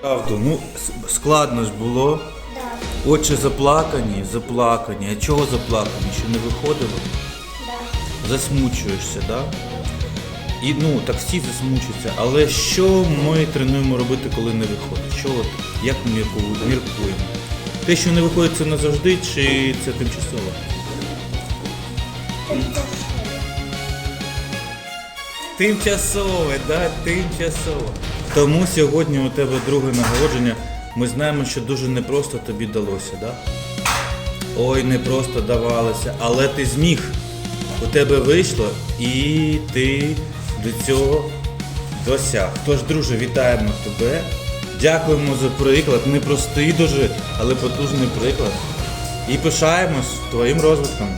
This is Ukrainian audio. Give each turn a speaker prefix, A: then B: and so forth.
A: Правду, ну складно ж було.
B: Да,
A: Очі заплакані, заплакані. А чого заплакані? Що не виходило?
B: да.
A: Засмучуєшся, да? І ну так всі засмучуються. Але що ми тренуємо робити, коли не виходить? Що от, як ми мірку- міркуємо? Те, що не виходить, це назавжди, чи це тимчасово? Тимчасове, да, тимчасово. Тому сьогодні у тебе друге нагородження. Ми знаємо, що дуже непросто тобі далося, да? Ой, не просто давалося, але ти зміг. У тебе вийшло і ти до цього досяг. Тож, друже, вітаємо тебе. Дякуємо за приклад. Непростий дуже, але потужний приклад. І пишаємось твоїм розвитком.